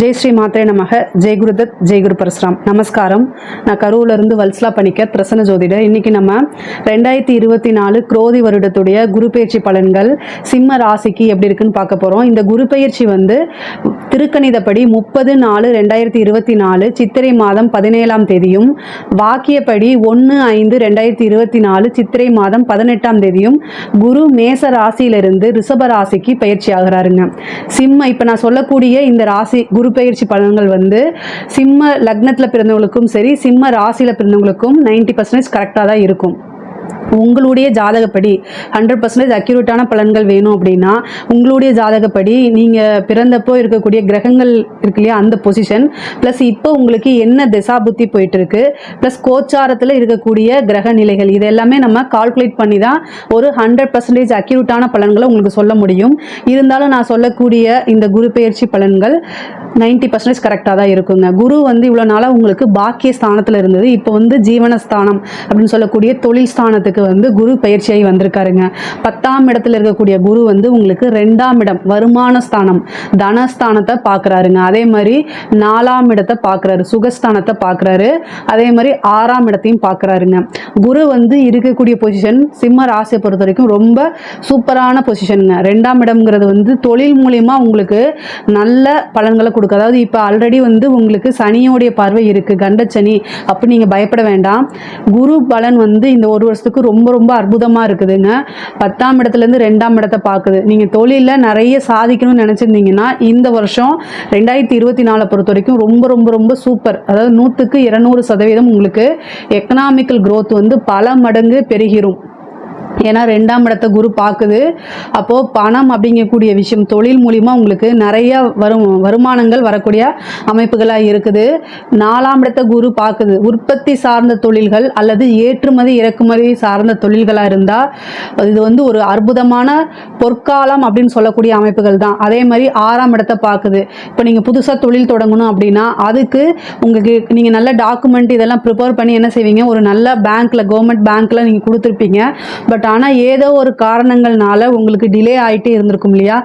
ஜெய் ஸ்ரீ மாத்திரை நமக. ஜெய் குருதத் ஜெய் குரு பரசுராம். நமஸ்காரம். நான் கரூர்ல இருந்து பண்ணிக்க பிரசன்ன ஜோதிட இன்னைக்கு நம்ம ரெண்டாயிரத்தி இருபத்தி நாலு குரோதி வருடத்துடைய குரு பயிற்சி பலன்கள் சிம்ம ராசிக்கு எப்படி இருக்குன்னு பார்க்க போறோம். இந்த குரு பயிற்சி வந்து திருக்கணிதப்படி முப்பது நாலு ரெண்டாயிரத்தி இருபத்தி நாலு சித்திரை மாதம் பதினேழாம் தேதியும் வாக்கியப்படி ஒன்று ஐந்து ரெண்டாயிரத்தி இருபத்தி நாலு சித்திரை மாதம் பதினெட்டாம் தேதியும் குரு மேச ராசியிலிருந்து ரிஷப ராசிக்கு பயிற்சி ஆகிறாருங்க. சிம்ம இப்போ நான் சொல்லக்கூடிய இந்த ராசி குரு பயிற்சி பலன்கள் வந்து சிம்ம லக்னத்தில் பிறந்தவங்களுக்கும் சரி சிம்ம ராசியில் பிறந்தவங்களுக்கும் நைன்டி பர்சன்டேஜ் கரெக்டாக தான் இருக்கும். உங்களுடைய ஜாதகப்படி ஹண்ட்ரட் பர்சன்டேஜ் அக்யூரேட்டான பலன்கள் வேணும் அப்படின்னா உங்களுடைய ஜாதகப்படி நீங்கள் பிறந்தப்போ இருக்கக்கூடிய கிரகங்கள் இருக்கு இல்லையா அந்த பொசிஷன் ப்ளஸ் இப்போ உங்களுக்கு என்ன திசா புத்தி போயிட்டு இருக்கு ப்ளஸ் கோச்சாரத்தில் இருக்கக்கூடிய கிரக நிலைகள் இது எல்லாமே நம்ம கால்குலேட் பண்ணி தான் ஒரு ஹண்ட்ரட் பர்சன்டேஜ் அக்யூரேட்டான பலன்களை உங்களுக்கு சொல்ல முடியும். இருந்தாலும் நான் சொல்லக்கூடிய இந்த குரு பெயர்ச்சி பலன்கள் நைன்டி பர்சன்டேஜ் கரெக்டாக தான் இருக்குங்க. குரு வந்து இவ்வளோ நாளாக உங்களுக்கு பாக்கிய ஸ்தானத்தில் இருந்தது. இப்போ வந்து ஜீவனஸ்தானம் அப்படின்னு சொல்லக்கூடிய தொழில் ஸ்தானத்துக்கு வந்து குரு பயிற்சியாகி வந்திருக்காருங்க. பத்தாம் இடத்துல இருக்கக்கூடிய குரு வந்து உங்களுக்கு ரெண்டாம் இடம் வருமான ஸ்தானம் தனஸ்தானத்தை பார்க்குறாருங்க. அதே மாதிரி நாலாம் இடத்தை பார்க்குறாரு சுகஸ்தானத்தை பார்க்குறாரு. அதே மாதிரி ஆறாம் இடத்தையும் பார்க்குறாருங்க. குரு வந்து இருக்கக்கூடிய பொசிஷன் சிம்ம ராசியை பொறுத்த வரைக்கும் ரொம்ப சூப்பரான பொசிஷனுங்க ரெண்டாம் இடம்ங்கிறது வந்து தொழில் மூலியமா உங்களுக்கு நல்ல பலன்களை கொடுக்கும். அதாவது இப்போ ஆல்ரெடி வந்து உங்களுக்கு சனியோடைய பார்வை இருக்குது கண்டச்சனி அப்படி நீங்கள் பயப்பட வேண்டாம். குரு பலன் வந்து இந்த ஒரு வருஷத்துக்கு ரொம்ப ரொம்ப அற்புதமாக இருக்குதுங்க. பத்தாம் இடத்துலேருந்து ரெண்டாம் இடத்தை பார்க்குது. நீங்கள் தொழிலில் நிறைய சாதிக்கணும்னு நினச்சிருந்தீங்கன்னா இந்த வருஷம் ரெண்டாயிரத்தி இருபத்தி நாலை பொறுத்த வரைக்கும் ரொம்ப ரொம்ப ரொம்ப சூப்பர் அதாவது நூற்றுக்கு இருநூறு சதவீதம் உங்களுக்கு எக்கனாமிக்கல் க்ரோத் வந்து பல மடங்கு பெருகிரும். ஏன்னா ரெண்டாம் இடத்தை குரு பார்க்குது. அப்போது பணம் அப்படிங்கக்கூடிய விஷயம் தொழில் மூலிமா உங்களுக்கு நிறைய வரும் வருமானங்கள் வரக்கூடிய அமைப்புகளாக இருக்குது. நாலாம் இடத்தை குரு பார்க்குது. உற்பத்தி சார்ந்த தொழில்கள் அல்லது ஏற்றுமதி இறக்குமதி சார்ந்த தொழில்களாக இருந்தால் இது வந்து ஒரு அற்புதமான பொற்காலம் அப்படின்னு சொல்லக்கூடிய அமைப்புகள் தான். அதே மாதிரி ஆறாம் இடத்தை பார்க்குது. இப்போ நீங்கள் புதுசாக தொழில் தொடங்கணும் அப்படின்னா அதுக்கு உங்களுக்கு நீங்கள் நல்ல டாக்குமெண்ட் இதெல்லாம் ப்ரிப்பேர் பண்ணி என்ன செய்வீங்க? ஒரு நல்ல பேங்க்கில் கவர்மெண்ட் பேங்க்கில் நீங்கள் கொடுத்துருப்பீங்க. பட் ஆனால் ஏதோ ஒரு காரணங்கள்னால உங்களுக்கு டிலே ஆகிட்டே இருந்திருக்கும் இல்லையா?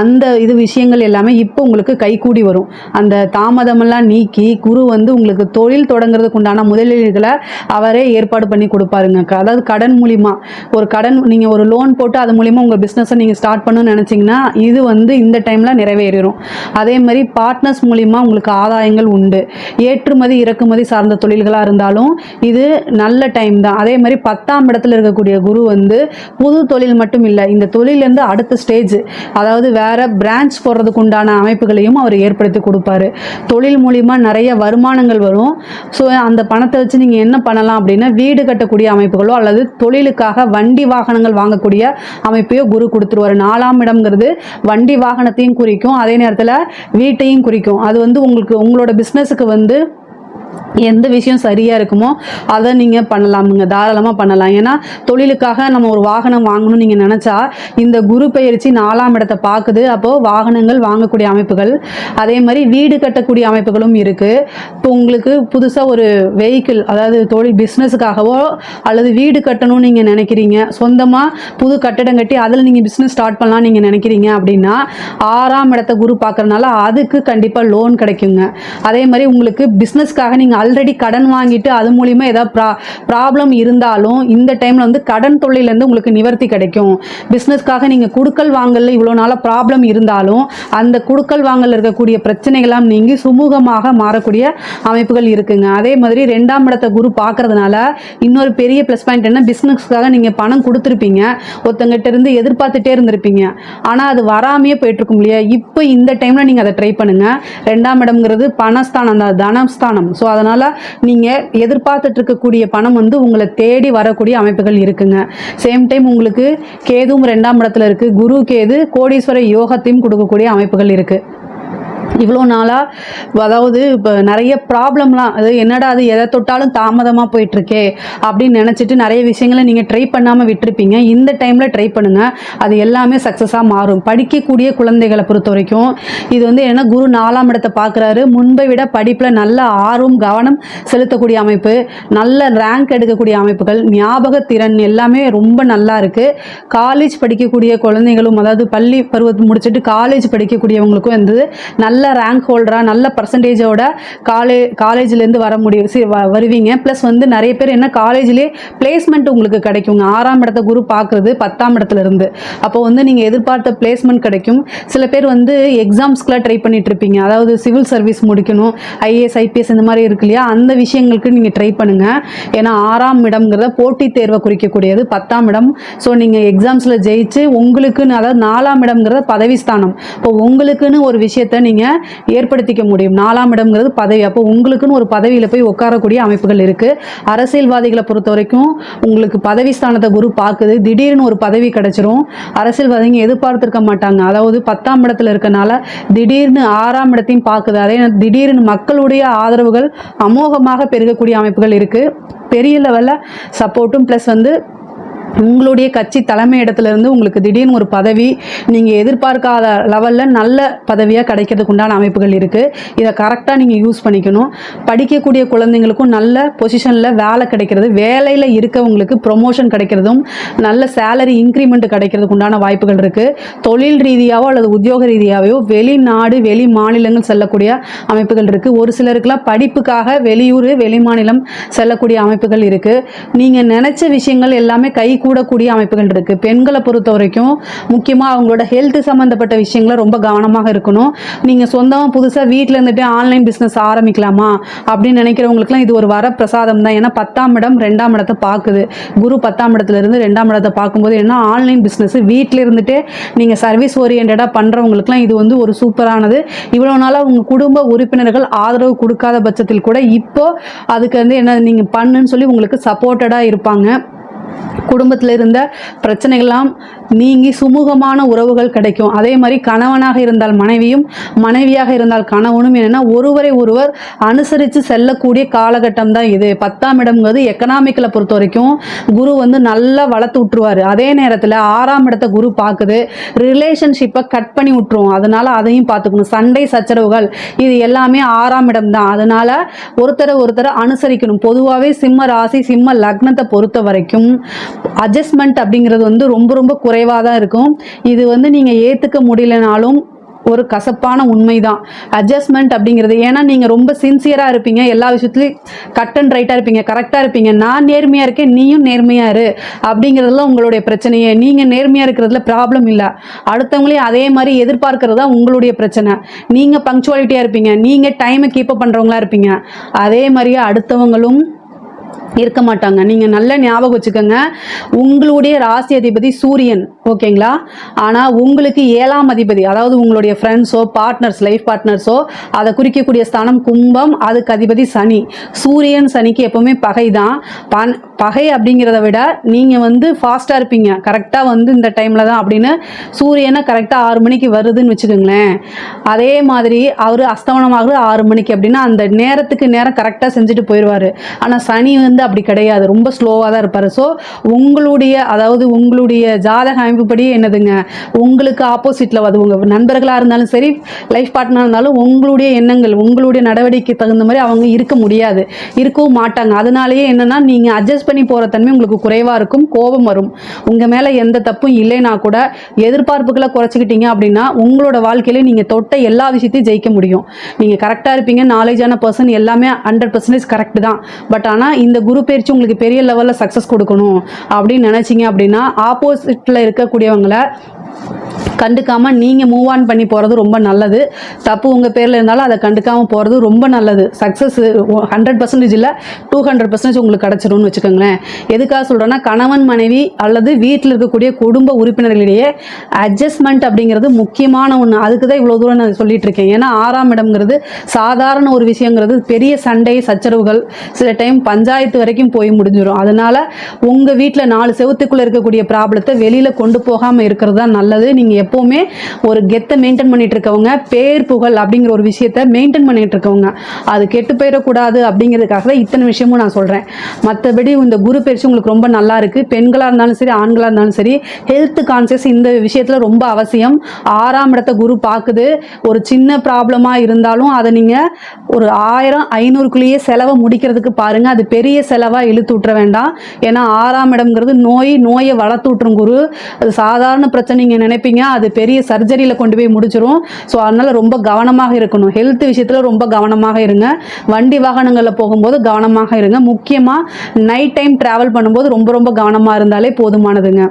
அந்த இது விஷயங்கள் எல்லாமே இப்போ உங்களுக்கு கைகூடி வரும். அந்த தாமதமெல்லாம் நீக்கி குரு வந்து உங்களுக்கு தொழில் தொடங்குறதுக்கு உண்டான முதலீடுகளை அவரே ஏற்பாடு பண்ணி கொடுப்பாருங்க அதாவது கடன் மூலிமா ஒரு கடன் நீங்கள் ஒரு லோன் போட்டு அது மூலிமா உங்கள் பிஸ்னஸை நீங்கள் ஸ்டார்ட் பண்ணணும்னு நினச்சிங்கன்னா இது வந்து இந்த டைமில் நிறைவேறிடும் அதே மாதிரி பார்ட்னர்ஸ் மூலிமா உங்களுக்கு ஆதாயங்கள் உண்டு. ஏற்றுமதி இறக்குமதி சார்ந்த தொழில்களாக இருந்தாலும் இது நல்ல டைம் தான். அதே மாதிரி பத்தாம் இடத்துல இருக்கக்கூடிய குரு வந்து புது தொழில் மட்டும் இல்லை. இந்த தொழிலேருந்து அடுத்த ஸ்டேஜ் அதாவது வேற பிரான்ச் போடுறதுக்கு உண்டான அமைப்புகளையும் அவர் ஏற்படுத்தி கொடுப்பாரு. தொழில் மூலிமா நிறைய வருமானங்கள் வரும். ஸோ அந்த பணத்தை வச்சு நீங்கள் என்ன பண்ணலாம் அப்படின்னா வீடு கட்டக்கூடிய அமைப்புகளோ அல்லது தொழிலுக்காக வண்டி வாகனங்கள் வாங்கக்கூடிய அமைப்பையோ குரு கொடுத்துருவாரு. நாலாம் இடம்ங்கிறது வண்டி வாகனத்தையும் குறிக்கும். அதே நேரத்தில் வீட்டையும் குறிக்கும். அது வந்து உங்களுக்கு உங்களோட பிஸ்னஸுக்கு வந்து எந்த விஷயம் சரியாக இருக்குமோ அதை நீங்கள் பண்ணலாமுங்க தாராளமாக பண்ணலாம். ஏன்னா தொழிலுக்காக நம்ம ஒரு வாகனம் வாங்கணும்னு நீங்கள் நினச்சா இந்த குரு பயிற்சி நாலாம் இடத்தை பார்க்குது. அப்போது வாகனங்கள் வாங்கக்கூடிய அமைப்புகள் அதே மாதிரி வீடு கட்டக்கூடிய அமைப்புகளும் இருக்குது இப்போ உங்களுக்கு புதுசாக ஒரு வெஹிக்கிள் அதாவது தொழில் பிஸ்னஸுக்காகவோ அல்லது வீடு கட்டணும்னு நீங்கள் நினைக்கிறீங்க சொந்தமாக புது கட்டடம் கட்டி அதில் நீங்கள் பிஸ்னஸ் ஸ்டார்ட் பண்ணலாம் நீங்கள் நினைக்கிறீங்க அப்படின்னா ஆறாம் இடத்த குரு பார்க்கறனால அதுக்கு கண்டிப்பாக லோன் கிடைக்குங்க. அதே மாதிரி உங்களுக்கு பிஸ்னஸ்க்காக நீங்கள் ஆல்ரெடி கடன் வாங்கிட்டு அது மூலிமா ஏதாவது ப்ரா ப்ராப்ளம் இருந்தாலும் இந்த டைமில் வந்து கடன் தொழிலேருந்து உங்களுக்கு நிவர்த்தி கிடைக்கும். பிஸ்னஸ்க்காக நீங்கள் குடுக்கல் வாங்கல இவ்வளோ நாளாக ப்ராப்ளம் இருந்தாலும் அந்த குடுக்கல் வாங்கல் இருக்கக்கூடிய பிரச்சனைகள்லாம் நீங்கி சுமூகமாக மாறக்கூடிய அமைப்புகள் இருக்குங்க. அதே மாதிரி ரெண்டாம் இடத்த குரு பார்க்கறதுனால இன்னொரு பெரிய ப்ளஸ் பாயிண்ட் என்ன? பிஸ்னஸ்க்காக நீங்கள் பணம் கொடுத்துருப்பீங்க. ஒருத்தங்கிட்ட இருந்து எதிர்பார்த்துட்டே இருந்திருப்பீங்க. ஆனால் அது வராமையே போயிட்டு இருக்கும் இல்லையா? இப்போ இந்த டைமில் நீங்கள் அதை ட்ரை பண்ணுங்க. ரெண்டாம் இடம்ங்கிறது பணஸ்தானம் தான் தனஸ்தானம். ஸோ அதனால் நீங்கள் எதிர்பார்த்துட்டு இருக்கக்கூடிய பணம் வந்து உங்களை தேடி வரக்கூடிய அமைப்புகள் இருக்குங்க. சேம் டைம் உங்களுக்கு கேதுவும் ரெண்டாம் இடத்துல இருக்குது குரு கேது கோடீஸ்வர யோகத்தையும் கொடுக்கக்கூடிய அமைப்புகள் இருக்குது இவ்வளோ நாளாக அதாவது இப்போ நிறைய ப்ராப்ளம்லாம் அது என்னடா அது எதை தொட்டாலும் தாமதமாக போயிட்டுருக்கே அப்படின்னு நினச்சிட்டு நிறைய விஷயங்களை நீங்கள் ட்ரை பண்ணாமல் விட்டுருப்பீங்க. இந்த டைமில் ட்ரை பண்ணுங்கள் அது எல்லாமே சக்ஸஸாக மாறும். படிக்கக்கூடிய குழந்தைகளை பொறுத்த வரைக்கும் இது வந்து என்ன குரு நாலாம் இடத்தை பார்க்குறாரு. முன்பை விட படிப்பில் நல்ல ஆர்வம் கவனம் செலுத்தக்கூடிய அமைப்பு நல்ல ரேங்க் எடுக்கக்கூடிய அமைப்புகள் ஞாபக திறன் எல்லாமே ரொம்ப நல்லா இருக்குது காலேஜ் படிக்கக்கூடிய குழந்தைகளும் அதாவது பள்ளி பருவத்தை முடிச்சுட்டு காலேஜ் படிக்கக்கூடியவங்களுக்கும் வந்து நல்ல நல்ல ரேங்க் ஹோல்டராக நல்ல பர்சன்டேஜோட காலே காலேஜ்லேருந்து வர முடியும் சி- வ- வருவீங்க. ப்ளஸ் வந்து நிறைய பேர் என்ன காலேஜ்லேயே பிளேஸ்மெண்ட் உங்களுக்கு கிடைக்குங்க ஆறாம் இடத்த குரு பார்க்குறது பத்தாம் இடத்துல இருந்து. அப்போ வந்து நீங்கள் எதிர்பார்த்த பிளேஸ்மெண்ட் கிடைக்கும். சில பேர் வந்து எக்ஸாம்ஸ்க்குலாம் ட்ரை பண்ணிட்டு இருப்பீங்க. அதாவது சிவில் சர்வீஸ் முடிக்கணும் ஐஏஎஸ் ஐபிஎஸ் இந்த மாதிரி இருக்கு இல்லையா? அந்த விஷயங்களுக்கு நீங்கள் ட்ரை பண்ணுங்கள் ஏன்னா ஆறாம் இடம்ங்கிறத போட்டித் தேர்வை குறிக்கக்கூடியது பத்தாம் இடம். ஸோ நீங்கள் எக்ஸாம்ஸில் ஜெயிச்சு உங்களுக்குன்னு அதாவது நாலாம் இடம்ங்கிறத பதவி ஸ்தானம். இப்போ உங்களுக்குன்னு ஒரு விஷயத்த நீங்கள் ஏற்படுத்திக்க முடியும். நாலாம் இடம்ங்கிறது பதவி. அப்போ உங்களுக்குன்னு ஒரு பதவியில் போய் உட்காரக்கூடிய அமைப்புகள் இருக்குது அரசியல்வாதிகளை பொறுத்த வரைக்கும் உங்களுக்கு பதவி ஸ்தானத்தை குரு பார்க்குது. திடீர்னு ஒரு பதவி கிடச்சிரும். அரசியல்வாதிங்க எதிர்பார்த்துருக்க மாட்டாங்க. அதாவது பத்தாம் இடத்துல இருக்கனால திடீர்னு ஆறாம் இடத்தையும் பார்க்குது. அதே திடீர்னு மக்களுடைய ஆதரவுகள் அமோகமாக பெருகக்கூடிய அமைப்புகள் இருக்குது பெரிய லெவலில் சப்போர்ட்டும் ப்ளஸ் வந்து உங்களுடைய கட்சி தலைமை இடத்துலேருந்து உங்களுக்கு திடீர்னு ஒரு பதவி நீங்கள் எதிர்பார்க்காத லெவலில் நல்ல பதவியாக கிடைக்கிறதுக்கு உண்டான அமைப்புகள் இருக்குது இதை கரெக்டாக நீங்கள் யூஸ் பண்ணிக்கணும். படிக்கக்கூடிய குழந்தைங்களுக்கும் நல்ல பொசிஷனில் வேலை கிடைக்கிறது. வேலையில் இருக்கவங்களுக்கு ப்ரொமோஷன் கிடைக்கிறதும் நல்ல சேலரி இன்க்ரிமெண்ட் கிடைக்கிறதுக்கு உண்டான வாய்ப்புகள் இருக்குது தொழில் ரீதியாகவோ அல்லது உத்தியோக ரீதியாகவோ வெளிநாடு வெளி மாநிலங்கள் செல்லக்கூடிய அமைப்புகள் இருக்குது ஒரு சிலருக்குலாம் படிப்புக்காக வெளியூர் வெளி மாநிலம் செல்லக்கூடிய அமைப்புகள் இருக்குது நீங்கள் நினச்ச விஷயங்கள் எல்லாமே கை கூடக்கூடிய அமைப்புகள் இருக்குது பெண்களை பொறுத்த வரைக்கும் முக்கியமாக அவங்களோட ஹெல்த் சம்மந்தப்பட்ட விஷயங்கள ரொம்ப கவனமாக இருக்கணும். நீங்கள் சொந்தமாக புதுசாக வீட்டில் இருந்துட்டு ஆன்லைன் பிஸ்னஸ் ஆரம்பிக்கலாமா? அப்படின்னு நினைக்கிறவங்களுக்குலாம் இது ஒரு வரப்பிரசாதம் தான். ஏன்னா பத்தாம் இடம் ரெண்டாம் இடத்தை பார்க்குது. குரு பத்தாம் இடத்துல இருந்து ரெண்டாம் இடத்தை பார்க்கும்போது என்ன ஆன்லைன் பிஸ்னஸ் வீட்டில் இருந்துகிட்டே நீங்கள் சர்வீஸ் ஓரியன்டாக பண்ணுறவங்களுக்குலாம் இது வந்து ஒரு சூப்பரானது. இவ்வளோ நாளாக உங்கள் குடும்ப உறுப்பினர்கள் ஆதரவு கொடுக்காத பட்சத்தில் கூட இப்போ அதுக்கு வந்து என்ன நீங்கள் பண்ணுன்னு சொல்லி உங்களுக்கு சப்போர்ட்டடாக இருப்பாங்க. குடும்பத்தில் இருந்த பிரச்சனைகள்லாம் நீங்கி சுமூகமான உறவுகள் கிடைக்கும். அதே மாதிரி கணவனாக இருந்தால் மனைவியும் மனைவியாக இருந்தால் கணவனும் என்னென்னா ஒருவரை ஒருவர் அனுசரித்து செல்லக்கூடிய காலகட்டம் தான் இது. பத்தாம் இடம்ங்கிறது எக்கனாமிக்கலை பொறுத்த வரைக்கும் குரு வந்து நல்லா வளர்த்து விட்டுருவார் அதே நேரத்தில் ஆறாம் இடத்த குரு பார்க்குது ரிலேஷன்ஷிப்பை கட் பண்ணி விட்டுரும் அதனால அதையும் பார்த்துக்கணும் சண்டை சச்சரவுகள் இது எல்லாமே ஆறாம் இடம் தான். அதனால ஒருத்தரை ஒருத்தரை அனுசரிக்கணும். பொதுவாகவே சிம்ம ராசி சிம்ம லக்னத்தை பொறுத்த வரைக்கும் அட்ஜஸ்ட்மெண்ட் அப்படிங்கிறது வந்து ரொம்ப ரொம்ப குறைவாக தான் இருக்கும். இது வந்து நீங்கள் ஏற்றுக்க முடியலனாலும் ஒரு கசப்பான உண்மைதான். அட்ஜஸ்ட்மெண்ட் அப்படிங்கிறது ஏன்னா நீங்கள் ரொம்ப சின்சியராக இருப்பீங்க. எல்லா விஷயத்துலையும் கட் அண்ட் ரைட்டாக இருப்பீங்க கரெக்டாக இருப்பீங்க. நான் நேர்மையாக இருக்கேன் நீயும் நேர்மையாக இரு அப்படிங்கிறதுல உங்களுடைய பிரச்சனையே. நீங்கள் நேர்மையாக இருக்கிறதுல ப்ராப்ளம் இல்லை. அடுத்தவங்களையும் அதே மாதிரி எதிர்பார்க்கறது தான் உங்களுடைய பிரச்சனை. நீங்கள் பங்க்சுவாலிட்டியாக இருப்பீங்க. நீங்கள் டைமை கீப்பப் பண்ணுறவங்களா இருப்பீங்க. அதே மாதிரியே அடுத்தவங்களும் இருக்க மாட்டாங்க. நீங்கள் நல்ல ஞாபகம் வச்சுக்கோங்க. உங்களுடைய ராசி அதிபதி சூரியன். ஓகேங்களா? ஆனால் உங்களுக்கு ஏழாம் அதிபதி அதாவது உங்களுடைய ஃப்ரெண்ட்ஸோ பார்ட்னர்ஸ் லைஃப் பார்ட்னர்ஸோ அதை குறிக்கக்கூடிய ஸ்தானம் கும்பம் அதுக்கு அதிபதி சனி. சூரியன் சனிக்கு எப்போவுமே பகை தான். பன் பகை அப்படிங்கிறத விட நீங்கள் வந்து ஃபாஸ்ட்டாக இருப்பீங்க. கரெக்டாக வந்து இந்த டைமில் தான் அப்படின்னு சூரியனை கரெக்டாக ஆறு மணிக்கு வருதுன்னு வச்சுக்கோங்களேன். அதே மாதிரி அவர் அஸ்தமனமாகுது ஆறு மணிக்கு அப்படின்னா அந்த நேரத்துக்கு நேரம் கரெக்டாக செஞ்சுட்டு போயிடுவார் ஆனால் சனி வந்து அப்படி கிடையாது. ரொம்ப ஸ்லோவாக தான் இருப்பார். ஸோ உங்களுடைய அதாவது உங்களுடைய ஜாதக படி என்னதுங்க உங்களுக்கு ஆப்போசிட்டில் அது உங்கள் நண்பர்களாக இருந்தாலும் சரி லைஃப் பார்ட்னராக இருந்தாலும் உங்களுடைய எண்ணங்கள் உங்களுடைய நடவடிக்கை தகுந்த மாதிரி அவங்க இருக்க முடியாது இருக்கவும் மாட்டாங்க. அதனாலேயே என்னன்னா நீங்கள் அட்ஜஸ்ட் பண்ணி போகிற தன்மை உங்களுக்கு குறைவாக இருக்கும் கோபம் வரும். உங்கள் மேலே எந்த தப்பும் இல்லைனா கூட எதிர்பார்ப்புகளை குறைச்சிக்கிட்டீங்க அப்படின்னா உங்களோட வாழ்க்கையில நீங்கள் தொட்ட எல்லா விஷயத்தையும் ஜெயிக்க முடியும். நீங்கள் கரெக்டாக இருப்பீங்க நாலேஜான பர்சன் எல்லாமே ஹண்ட்ரட் பர்சன்டேஜ் கரெக்ட் தான். பட் ஆனால் இந்த குரு பயிற்சி உங்களுக்கு பெரிய லெவலில் சக்ஸஸ் கொடுக்கணும் அப்படின்னு நினச்சிங்க அப்படின்னா ஆப்போசிட்டில் இருக்கக்கூடியவங்களை கண்டுக்காமல் நீங்கள் மூவ் ஆன் பண்ணி போகிறது ரொம்ப நல்லது. தப்பு உங்கள் பேரில் இருந்தாலும் அதை கண்டுக்காமல் போகிறது ரொம்ப நல்லது. சக்ஸஸ் ஹண்ட்ரட் பர்சன்டேஜ் இல்லை டூ ஹண்ட்ரட் பர்சன்டேஜ் உங்களுக்கு கிடச்சிரும்னு வச்சுக்கோங்களேன். எதுக்காக சொல்கிறேன்னா கணவன் மனைவி அல்லது வீட்டில் இருக்கக்கூடிய குடும்ப உறுப்பினர்களிடையே அட்ஜஸ்ட்மெண்ட் அப்படிங்கிறது முக்கியமான ஒன்று அதுக்கு தான் இவ்வளோ தூரம் நான் சொல்லிட்டு இருக்கேன். ஏன்னா ஆறாம் இடம்ங்கிறது சாதாரண ஒரு விஷயங்கிறது. பெரிய சண்டை சச்சரவுகள் சில டைம் பஞ்சாயத்து வரைக்கும் போய் முடிஞ்சிடும் அதனால் உங்கள் வீட்டில் நாலு செவத்துக்குள்ளே இருக்கக்கூடிய ப்ராப்ளத்தை வெளியில் கொண்டு போகாமல் இருக்கிறது தான் நல்லது. நீங்கள் எப்போவுமே ஒரு கெத்தை மெயின்டைன் பண்ணிட்டு இருக்கவங்க பேர் புகழ் அப்படிங்கிற ஒரு விஷயத்த மெயின்டைன் பண்ணிட்டு இருக்கவங்க அது கெட்டு போயிடக்கூடாது அப்படிங்கிறதுக்காக தான் இத்தனை விஷயமும் நான் சொல்கிறேன் மற்றபடி இந்த குரு பயிற்சி உங்களுக்கு ரொம்ப நல்லா இருக்குது பெண்களாக இருந்தாலும் சரி ஆண்களாக இருந்தாலும் சரி ஹெல்த் கான்சியஸ் இந்த விஷயத்தில் ரொம்ப அவசியம். ஆறாம் இடத்த குரு பார்க்குது ஒரு சின்ன ப்ராப்ளமாக இருந்தாலும் அதை நீங்கள் ஒரு ஆயிரம் ஐநூறுக்குள்ளேயே செலவை முடிக்கிறதுக்கு பாருங்கள் அது பெரிய செலவாக இழுத்து விட்டுற வேண்டாம். ஏன்னா ஆறாம் இடம்ங்கிறது நோய் நோயை வளர்த்து விட்டுரும் குரு. அது சாதாரண பிரச்சனை நீங்கள் நினைப்பீங்க. அது பெரிய சர்ஜரியில் கொண்டு போய் முடிச்சிரும். ஸோ அதனால் ரொம்ப கவனமாக இருக்கணும். ஹெல்த் விஷயத்தில் ரொம்ப கவனமாக இருங்க. வண்டி வாகனங்களில் போகும்போது கவனமாக இருங்க. முக்கியமாக நைட் டைம் ட்ராவல் பண்ணும்போது ரொம்ப ரொம்ப கவனமாக இருந்தாலே போதுமானதுங்க.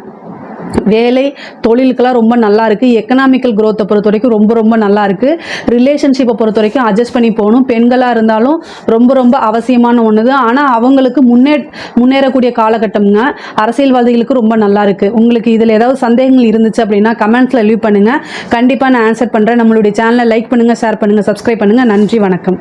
வேலை தொழிலுக்கெல்லாம் ரொம்ப நல்லா இருக்குது எக்கனாமிக்கல் க்ரோத்தை பொறுத்த வரைக்கும் ரொம்ப ரொம்ப நல்லா இருக்குது ரிலேஷன்ஷிப்பை பொறுத்த வரைக்கும் அட்ஜஸ்ட் பண்ணி போகணும். பெண்களாக இருந்தாலும் ரொம்ப ரொம்ப அவசியமான ஒன்று தான் ஆனால் அவங்களுக்கு முன்னே முன்னேறக்கூடிய காலகட்டம்ங்க அரசியல்வாதிகளுக்கு ரொம்ப நல்லா இருக்குது உங்களுக்கு இதில் ஏதாவது சந்தேகங்கள் இருந்துச்சு அப்படின்னா கமெண்ட்ஸில் லீவ் பண்ணுங்கள் கண்டிப்பாக நான் ஆன்சர் பண்ணுறேன் நம்மளுடைய சேனலை லைக் பண்ணுங்கள் ஷேர் பண்ணுங்கள் சப்ஸ்கிரைப் பண்ணுங்கள் நன்றி வணக்கம்.